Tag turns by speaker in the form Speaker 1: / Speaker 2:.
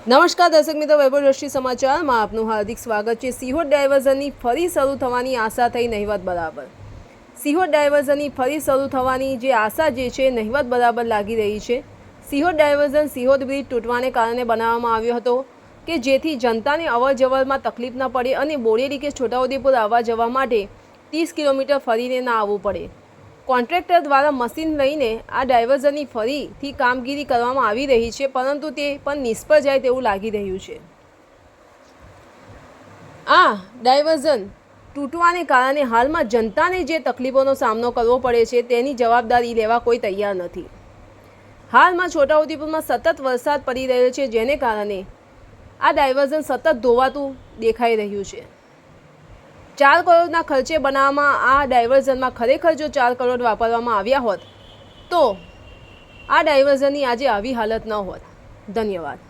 Speaker 1: નમસ્કાર દર્શક મિત્રો, વૈભવ દ્રષ્ટિ સમાચારમાં આપનું હાર્દિક સ્વાગત છે. સિહોર ડાયવર્ઝનની ફરી શરૂ થવાની આશા થઈ નહિવત બરાબર. સિહોર ડાયવર્ઝનની ફરી શરૂ થવાની જે આશા જે છે નહિવત બરાબર લાગી રહી છે. સિહોર ડાયવર્ઝન સિહોર બ્રિજ તૂટવાને કારણે બનાવવામાં આવ્યો હતો કે જેથી જનતાને અવર જવરમાં તકલીફ ન પડે અને બોડેલી કે છોટાઉદેપુર આવવા જવા માટે ત્રીસ કિલોમીટર ફરીને ના આવવું પડે. કોન્ટ્રાક્ટર દ્વારા મશીન લઈને આ ડાયવર્ઝનની ફરીથી કામગીરી કરવામાં આવી રહી છે, પરંતુ તે પણ નિષ્ફળ જાય તેવું લાગી રહ્યું છે. આ ડાયવર્ઝન તૂટવાને કારણે હાલમાં જનતાને જે તકલીફોનો સામનો કરવો પડે છે તેની જવાબદારી લેવા કોઈ તૈયાર નથી. હાલમાં છોટાઉદેપુરમાં સતત વરસાદ પડી રહ્યો છે, જેને કારણે આ ડાયવર્ઝન સતત ધોવાતું દેખાઈ રહ્યું છે. ચાર કરોડના ખર્ચે બનાવવામાં આ ડાયવર્ઝનમાં ખરેખર જો ચાર કરોડ વાપરવામાં આવ્યા હોત તો આ ડાયવર્ઝનની આજે આવી હાલત ન હોત. ધન્યવાદ.